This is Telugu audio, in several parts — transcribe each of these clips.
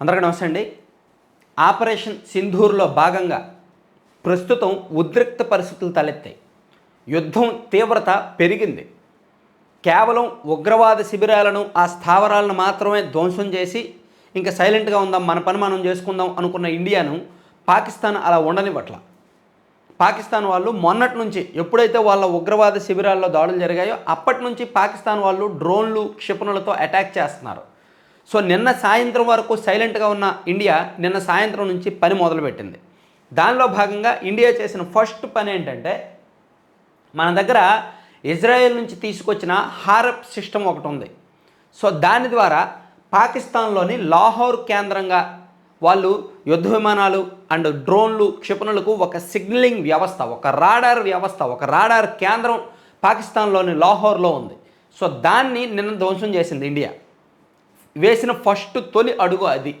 అందరికీ నమస్తే అండి. ఆపరేషన్ సింధూర్లో భాగంగా ప్రస్తుతం ఉద్రిక్త పరిస్థితులు తలెత్తాయి. యుద్ధం తీవ్రత పెరిగింది. కేవలం ఉగ్రవాద శిబిరాలను ఆ స్థావరాలను మాత్రమే ధ్వంసం చేసి ఇంకా సైలెంట్గా ఉందాం మన పని మనం చేసుకుందాం అనుకున్న ఇండియాను పాకిస్తాన్ అలా ఉండనివ్వట్ల. పాకిస్తాన్ వాళ్ళు మొన్నటి నుంచి ఎప్పుడైతే వాళ్ళ ఉగ్రవాద శిబిరాల్లో దాడులు జరిగాయో అప్పటి నుంచి పాకిస్తాన్ వాళ్ళు డ్రోన్లు క్షిపణులతో అటాక్ చేస్తున్నారు. సో నిన్న సాయంత్రం వరకు సైలెంట్గా ఉన్న ఇండియా నిన్న సాయంత్రం నుంచి పని మొదలుపెట్టింది. దానిలో భాగంగా ఇండియా చేసిన ఫస్ట్ పని ఏంటంటే మన దగ్గర ఇజ్రాయెల్ నుంచి తీసుకొచ్చిన హారప్ సిస్టమ్ ఒకటి ఉంది. సో దాని ద్వారా పాకిస్తాన్లోని లాహోర్ కేంద్రంగా వాళ్ళు యుద్ధ విమానాలు అండ్ డ్రోన్లు క్షిపణులకు ఒక సిగ్నలింగ్ వ్యవస్థ ఒక రాడార్ వ్యవస్థ ఒక రాడార్ కేంద్రం పాకిస్తాన్లోని లాహోర్లో ఉంది. సో దాన్ని నిన్న ధ్వంసం చేసింది ఇండియా. వేసిన ఫస్ట్ తొలి అడుగు అది.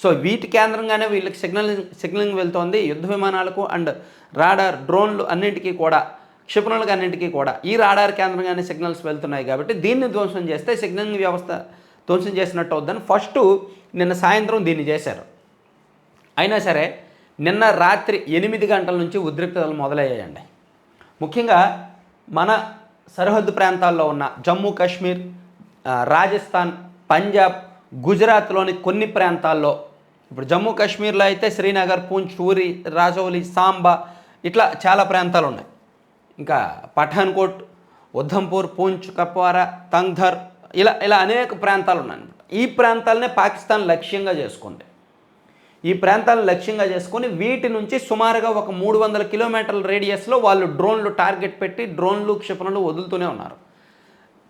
సో వీటి కేంద్రంగానే వీళ్ళకి సిగ్నలింగ్ సిగ్నలింగ్ వెళ్తోంది యుద్ధ విమానాలకు అండ్ రాడార్ డ్రోన్లు అన్నింటికీ కూడా క్షిపణులకు అన్నింటికీ కూడా ఈ రాడార్ కేంద్రంగానే సిగ్నల్స్ వెళ్తున్నాయి కాబట్టి దీన్ని ధ్వంసం చేస్తే సిగ్నలింగ్ వ్యవస్థ ధ్వంసం చేసినట్టు అవుద్దని ఫస్ట్ నిన్న సాయంత్రం దీన్ని చేశారు. అయినా సరే నిన్న రాత్రి ఎనిమిది గంటల నుంచి ఉద్రిక్తతలు మొదలయ్యాయండి. ముఖ్యంగా మన సరిహద్దు ప్రాంతాల్లో ఉన్న జమ్మూ కాశ్మీర్ రాజస్థాన్ పంజాబ్ గుజరాత్లోని కొన్ని ప్రాంతాల్లో. ఇప్పుడు జమ్మూ కాశ్మీర్లో అయితే శ్రీనగర్ పూంచ్ ఊరి రాజౌలి సాంబా ఇట్లా చాలా ప్రాంతాలు ఉన్నాయి ఇంకా పఠాన్కోట్ ఉద్ధంపూర్ పూంచ్ కప్వారా తంగ్ధర్ ఇలా ఇలా అనేక ప్రాంతాలు ఉన్నాయి ఈ ప్రాంతాలనే పాకిస్తాన్ లక్ష్యంగా చేసుకుంది. ఈ ప్రాంతాలను లక్ష్యంగా చేసుకొని వీటి నుంచి సుమారుగా ఒక మూడు వందల కిలోమీటర్ల రేడియస్లో వాళ్ళు డ్రోన్లు టార్గెట్ పెట్టి డ్రోన్లు క్షిపణులు వదులుతూనే ఉన్నారు.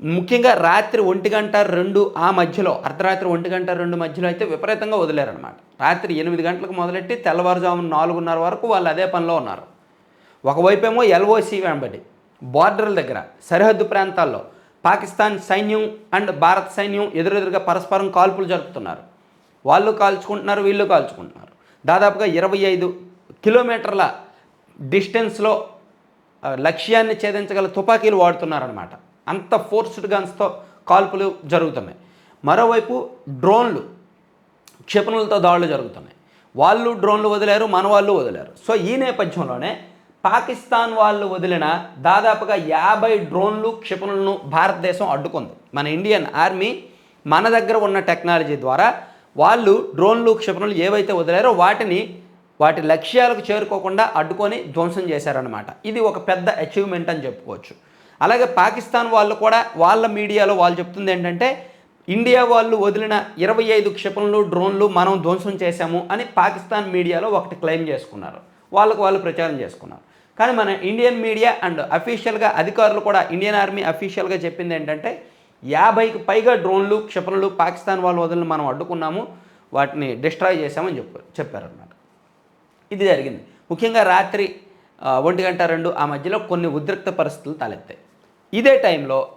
ముఖ్యంగా రాత్రి ఒంటి గంట రెండు ఆ మధ్యలో అర్ధరాత్రి ఒంటి గంట రెండు మధ్యలో అయితే విపరీతంగా వదిలేరనమాట రాత్రి ఎనిమిది గంటలకు మొదలెట్టి తెల్లవారుజామున నాలుగున్నర వరకు వాళ్ళు అదే పనిలో ఉన్నారు. ఒకవైపేమో ఎల్ఓసి వెంబడి బార్డర్ల దగ్గర సరిహద్దు ప్రాంతాల్లో పాకిస్తాన్ సైన్యం అండ్ భారత్ సైన్యం ఎదురెదురుగా పరస్పరం కాల్పులు జరుపుతున్నారు. వాళ్ళు కాల్చుకుంటున్నారు వీళ్ళు కాల్చుకుంటున్నారు. దాదాపుగా ఇరవై ఐదు కిలోమీటర్ల డిస్టెన్స్లో లక్ష్యాన్ని ఛేదించగల తుపాకీలు వాడుతున్నారనమాట అంత ఫోర్స్డ్ గన్స్తో కాల్పులు జరుగుతున్నాయి. మరోవైపు డ్రోన్లు క్షిపణులతో దాడులు జరుగుతున్నాయి. వాళ్ళు డ్రోన్లు వదిలారు మన వాళ్ళు వదిలారు. సో ఈ నేపథ్యంలోనే పాకిస్తాన్ వాళ్ళు వదిలిన దాదాపుగా యాభై డ్రోన్లు క్షిపణులను భారతదేశం అడ్డుకుంది. మన ఇండియన్ ఆర్మీ మన దగ్గర ఉన్న టెక్నాలజీ ద్వారా వాళ్ళు డ్రోన్లు క్షిపణులు ఏవైతే వదిలారో వాటిని వాటి లక్ష్యాలకు చేరుకోకుండా అడ్డుకొని ధ్వంసం చేశారనమాట ఇది ఒక పెద్ద అచీవ్మెంట్ అని చెప్పుకోవచ్చు. అలాగే పాకిస్తాన్ వాళ్ళు కూడా వాళ్ళ మీడియాలో వాళ్ళు చెప్తుంది ఏంటంటే ఇండియా వాళ్ళు వదిలిన ఇరవై ఐదు క్షిపణులు డ్రోన్లు మనం ధ్వంసం చేశాము అని పాకిస్తాన్ మీడియాలో ఒకటి క్లెయిమ్ చేసుకున్నారు. వాళ్ళకు వాళ్ళు ప్రచారం చేసుకున్నారు. కానీ మన ఇండియన్ మీడియా అండ్ అఫీషియల్గా అధికారులు కూడా ఇండియన్ ఆర్మీ అఫీషియల్గా చెప్పింది ఏంటంటే యాభైకి పైగా డ్రోన్లు క్షిపణులు పాకిస్తాన్ వాళ్ళు వదిలిన మనం అడ్డుకున్నాము వాటిని డిస్ట్రాయ్ చేశామని చెప్పారు చెప్పారన్నమాట. ఇది జరిగింది. ముఖ్యంగా రాత్రి ఒంటి గంట రెండు ఆ మధ్యలో కొన్ని ఉద్రిక్త పరిస్థితులు తలెత్తాయి. ఇదే టైంలో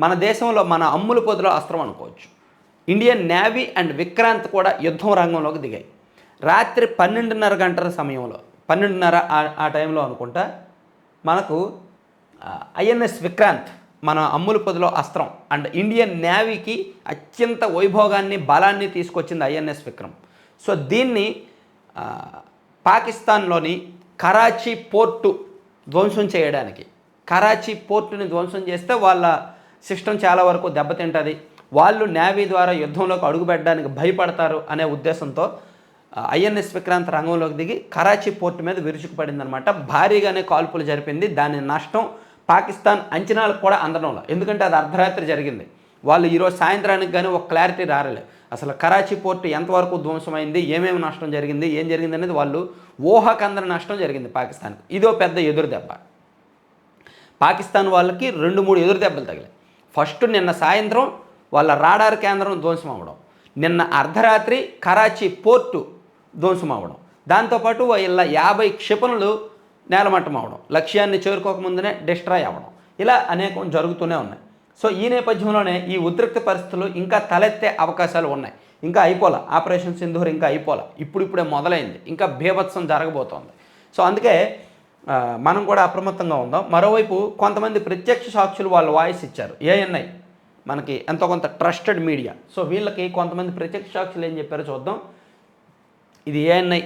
మన దేశంలో మన అమ్ములు పొదుల అస్త్రం అనుకోవచ్చు. ఇండియన్ నేవీ అండ్ విక్రాంత్ కూడా యుద్ధం రంగంలోకి దిగాయి. రాత్రి పన్నెండున్నర గంటల సమయంలో పన్నెండున్నర ఆ- టైంలో అనుకుంటా మనకు ఐఎన్ఎస్ విక్రాంత్ మన అమ్ముల పొదిలో అస్త్రం అండ్ ఇండియన్ నేవీకి అత్యంత వైభోగాన్ని బలాన్ని తీసుకొచ్చింది ఐఎన్ఎస్ విక్రమ్. సో దీన్ని పాకిస్తాన్లోని కరాచీ పోర్టు ధ్వంసం చేయడానికి కరాచీ పోర్టుని ధ్వంసం చేస్తే వాళ్ళ సిస్టమ్ చాలా వరకు దెబ్బతింటుంది. వాళ్ళు నేవీ ద్వారా యుద్ధంలోకి అడుగుపెట్టడానికి భయపడతారు అనే ఉద్దేశంతో ఐఎన్ఎస్ విక్రాంత్ రంగంలోకి దిగి కరాచీ పోర్టు మీద విరుచుకుపడిందనమాట భారీగానే కాల్పులు జరిపింది. దాని నష్టం పాకిస్తాన్ అంచనాలకు కూడా అందడంలో. ఎందుకంటే అది అర్ధరాత్రి జరిగింది. వాళ్ళు ఈరోజు సాయంత్రానికి కానీ ఒక క్లారిటీ రారలేదు అసలు కరాచీ పోర్టు ఎంతవరకు ధ్వంసమైంది ఏమేమి నష్టం జరిగింది ఏం జరిగింది అనేది వాళ్ళు ఊహకందని నష్టం జరిగింది పాకిస్తాన్కి. ఇదో పెద్ద ఎదురు దెబ్బ. పాకిస్తాన్ వాళ్ళకి రెండు మూడు ఎదురు దెబ్బలు తగిలాయి. ఫస్ట్ నిన్న సాయంత్రం వాళ్ళ రాడార్ కేంద్రం ధ్వంసం అవ్వడం నిన్న అర్ధరాత్రి కరాచీ పోర్టు ధ్వంసం అవ్వడం దాంతోపాటు వీళ్ళ యాభై క్షిపణులు నేలమట్టం అవ్వడం లక్ష్యాన్ని చేరుకోకముందునే డిస్ట్రాయ్ అవ్వడం. ఇలా అనేకం జరుగుతూనే ఉన్నాయి. సో ఈ నేపథ్యంలోనే ఈ ఉద్రిక్త పరిస్థితులు ఇంకా తలెత్తే అవకాశాలు ఉన్నాయి. ఇంకా అయిపోలే. ఆపరేషన్ సింధూర్ ఇంకా అయిపోలే. ఇప్పుడిప్పుడే మొదలైంది. ఇంకా భీభత్సం జరగబోతోంది. సో అందుకే మనం కూడా అప్రమత్తంగా ఉందాం. మరోవైపు కొంతమంది ప్రత్యక్ష సాక్షులు వాళ్ళు వాయిస్ ఇచ్చారు. ఏఎన్ఐ మనకి ఎంతో కొంత ట్రస్టెడ్ మీడియా. సో వీళ్ళకి కొంతమంది ప్రత్యక్ష సాక్షులు ఏం చెప్పారో చూద్దాం. ఇది ANI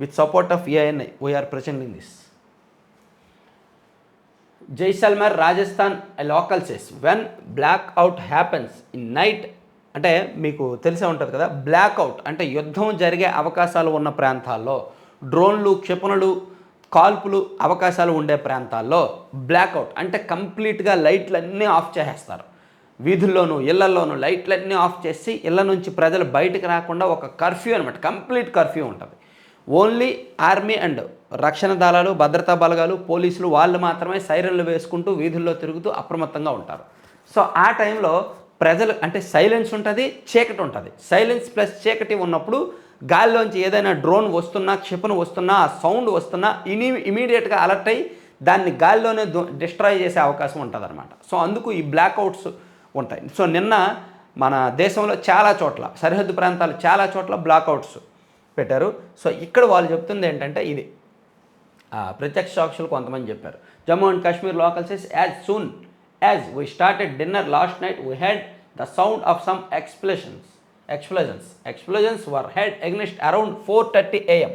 with support of ANI. We are presenting this Jaisalmer Rajasthan local says when blackout happens in night అంటే మీకు తెలిసే ఉంటుంది కదా బ్లాక్ అవుట్ అంటే యుద్ధం జరిగే అవకాశాలు ఉన్న ప్రాంతాల్లో. డ్రోన్లు క్షిపణులు కాల్పులు అవకాశాలు ఉండే ప్రాంతాల్లో బ్లాక్అవుట్ అంటే కంప్లీట్గా లైట్లన్నీ ఆఫ్ చేసేస్తారు. వీధుల్లోనూ ఇళ్ళలోనూ లైట్లన్నీ ఆఫ్ చేసి ఇళ్ళ నుంచి ప్రజలు బయటకు రాకుండా ఒక కర్ఫ్యూ అనమాట కంప్లీట్ కర్ఫ్యూ ఉంటుంది. ఓన్లీ ఆర్మీ అండ్ రక్షణ దళాలు భద్రతా బలగాలు పోలీసులు వాళ్ళు మాత్రమే సైరన్లు వేసుకుంటూ వీధుల్లో తిరుగుతూ అప్రమత్తంగా ఉంటారు. సో ఆ టైంలో ప్రజలు అంటే సైలెన్స్ ఉంటుంది చీకటి ఉంటుంది. సైలెన్స్ ప్లస్ చీకటి ఉన్నప్పుడు గాలిలోంచి ఏదైనా డ్రోన్ వస్తున్నా క్షిపణి వస్తున్నా సౌండ్ వస్తున్నా ఇని ఇమీడియట్గా అలర్ట్ అయ్యి దాన్ని గాలిలోనే డిస్ట్రాయ్ చేసే అవకాశం ఉంటుంది అనమాట సో అందుకు ఈ బ్లాక్అవుట్స్ ఉంటాయి. సో నిన్న మన దేశంలో చాలా చోట్ల సరిహద్దు ప్రాంతాలు చాలా చోట్ల బ్లాక్అవుట్స్ పెట్టారు. సో ఇక్కడ వాళ్ళు చెప్తుంది ఏంటంటే ఇది. ఆ, ప్రత్యక్ష సాక్షులు కొంతమంది చెప్పారు. Jammu and Kashmir local says as soon as we started dinner last night we had the sound of some explosions explosions explosions were heard against around four thirty AM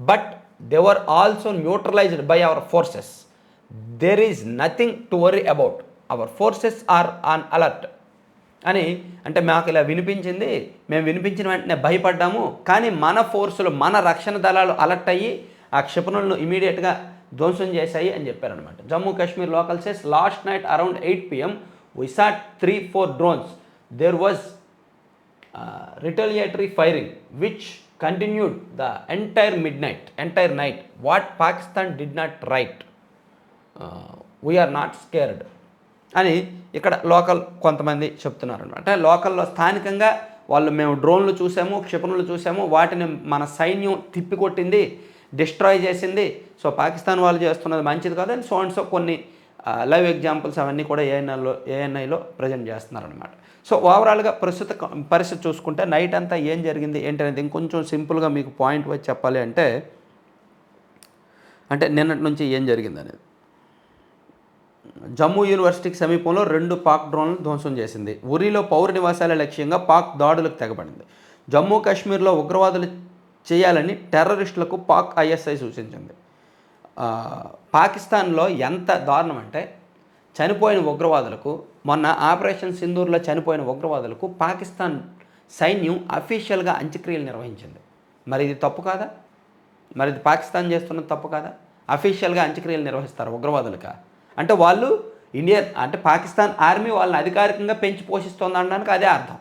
but they were also neutralised by our forces there is nothing to worry about our forces are on alert అని అంటే మాకు ఇలా వినిపించింది. మేము వినిపించిన వెంటనే భయపడ్డాము. కానీ మన ఫోర్సులు మన రక్షణ దళాలు అలర్ట్ అయ్యి ఆ క్షిపణులను ఇమీడియట్గా ధ్వంసం చేశాయి అని చెప్పారనమాట Jammu Kashmir local says last night around eight PM we saw three four drones there was retaliatory firing which continued the entire midnight entire night what Pakistan did not right we are not scared అని ఇక్కడ లోకల్ కొంతమంది చెప్తున్నారు అనమాట అంటే లోకల్లో స్థానికంగా వాళ్ళు మేము డ్రోన్లు చూసాము క్షిపణులు చూసాము వాటిని మన సైన్యం తిప్పికొట్టింది డిస్ట్రాయ్ చేసింది. సో పాకిస్తాన్ వాళ్ళు చేస్తున్నది మంచిది కాదు అని సో అండ్ సో కొన్ని లైవ్ ఎగ్జాంపుల్స్ అవన్నీ కూడా ఏఎన్ఐలో ఏఎన్ఐలో ప్రజెంట్ చేస్తున్నారనమాట సో ఓవరాల్గా ప్రస్తుత పరిస్థితి చూసుకుంటే నైట్ అంతా ఏం జరిగింది ఏంటి అనేది ఇంకొంచెం సింపుల్గా మీకు పాయింట్ వచ్చి చెప్పాలి అంటే అంటే నిన్నటి నుంచి ఏం జరిగింది అనేది జమ్మూ యూనివర్సిటీకి సమీపంలో రెండు పాక్ డ్రోన్లు ధ్వంసం చేసింది. ఉరిలో పౌర నివాసాల లక్ష్యంగా పాక్ దాడులకు తెగబడింది. జమ్మూ కాశ్మీర్లో ఉగ్రవాదులు చేయాలని టెర్రరిస్టులకు పాక్ ఐఎస్ఐ సూచించింది. పాకిస్తాన్లో ఎంత దారుణం అంటే చనిపోయిన ఉగ్రవాదులకు మొన్న ఆపరేషన్ సింధూర్లో చనిపోయిన ఉగ్రవాదులకు పాకిస్తాన్ సైన్యం అఫీషియల్గా అంత్యక్రియలు నిర్వహించింది. మరి ఇది తప్పు కాదా? మరి ఇది పాకిస్తాన్ చేస్తున్నది తప్పు కాదా? అఫీషియల్గా అంత్యక్రియలు నిర్వహిస్తారు ఉగ్రవాదులుగా. అంటే వాళ్ళు ఇండియన్ అంటే పాకిస్తాన్ ఆర్మీ వాళ్ళని అధికారికంగా పెంచి పోషిస్తోంది అనడానికి అదే అర్థం.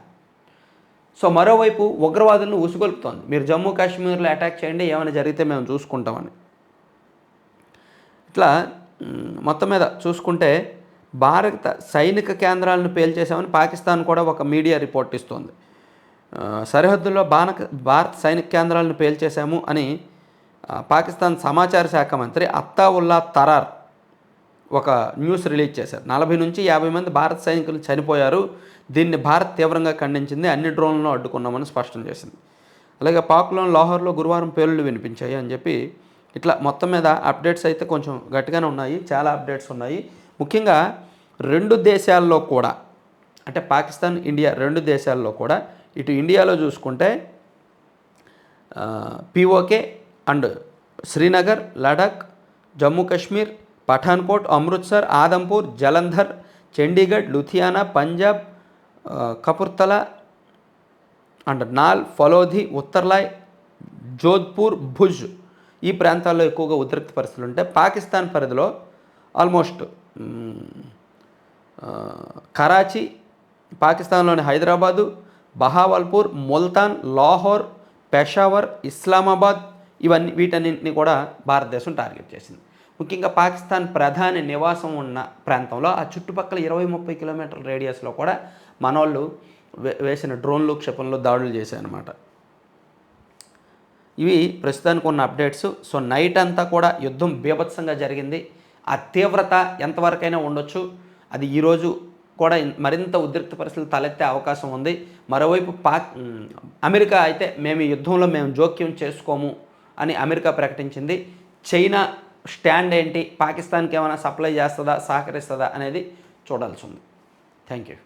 సో మరోవైపు ఉగ్రవాదులను ఉసుగొల్పుతోంది మీరు జమ్మూ కాశ్మీర్లో అటాక్ చేయండి ఏమైనా జరిగితే మేము చూసుకుంటామని. ఇట్లా మొత్తం మీద చూసుకుంటే భారత సైనిక కేంద్రాలను పేల్చేశామని పాకిస్తాన్ కూడా ఒక మీడియా రిపోర్ట్ ఇస్తోంది. సరిహద్దుల్లో బానక భారత సైనిక కేంద్రాలను పేల్చేశాము అని పాకిస్తాన్ సమాచార శాఖ మంత్రి అత్తావుల్లా తరార్ ఒక న్యూస్ రిలీజ్ చేశారు. నలభై నుంచి యాభై మంది భారత సైనికులు చనిపోయారు. దీన్ని భారత్ తీవ్రంగా ఖండించింది. అన్ని డ్రోన్లను అడ్డుకున్నామని స్పష్టం చేసింది. అలాగే పాక్లోని లాహోర్లో గురువారం పేలుళ్ళు వినిపించాయి అని చెప్పి ఇట్లా మొత్తం మీద అప్డేట్స్ అయితే కొంచెం గట్టిగానే ఉన్నాయి చాలా అప్డేట్స్ ఉన్నాయి. ముఖ్యంగా రెండు దేశాల్లో కూడా అంటే పాకిస్తాన్ ఇండియా రెండు దేశాల్లో కూడా ఇటు ఇండియాలో చూసుకుంటే PoK and Srinagar Ladakh Jammu Kashmir Pathankot Amritsar Adampur Jalandhar Chandigarh Ludhiana Punjab Kapurthala and Nal Phalodi Uttarlai Jodhpur Bhuj. ఈ ప్రాంతాల్లో ఎక్కువగా ఉద్రిక్త పరిస్థితులు ఉంటాయి పాకిస్తాన్ పరిధిలో ఆల్మోస్ట్ కరాచీ పాకిస్తాన్లోని హైదరాబాదు బహావల్పూర్ ముల్తాన్ లాహోర్ పెషావర్ ఇస్లామాబాద్ ఇవన్నీ వీటన్నింటినీ కూడా భారతదేశం టార్గెట్ చేసింది. ముఖ్యంగా పాకిస్తాన్ ప్రధాని నివాసం ఉన్న ప్రాంతంలో ఆ చుట్టుపక్కల ఇరవై ముప్పై కిలోమీటర్ల రేడియస్లో కూడా మనోళ్ళు వే వేసిన డ్రోన్లు క్షిపణులు దాడులు చేశాయన్నమాట. ఇవి ప్రస్తుతానికి ఉన్న అప్డేట్స్. సో నైట్ అంతా కూడా యుద్ధం బీభత్సంగా జరిగింది. ఆ తీవ్రత ఎంతవరకైనా ఉండొచ్చు. అది ఈరోజు కూడా మరింత ఉద్రిక్త పరిస్థితులు తలెత్తే అవకాశం ఉంది. మరోవైపు పాక్ అమెరికా అయితే మేము ఈ యుద్ధంలో మేము జోక్యం చేసుకోము అని అమెరికా ప్రకటించింది. చైనా స్టాండ్ ఏంటి? పాకిస్తాన్కి ఏమైనా సప్లై చేస్తుందా? సహకరిస్తుందా? అనేది చూడాల్సి ఉంది. Thank you.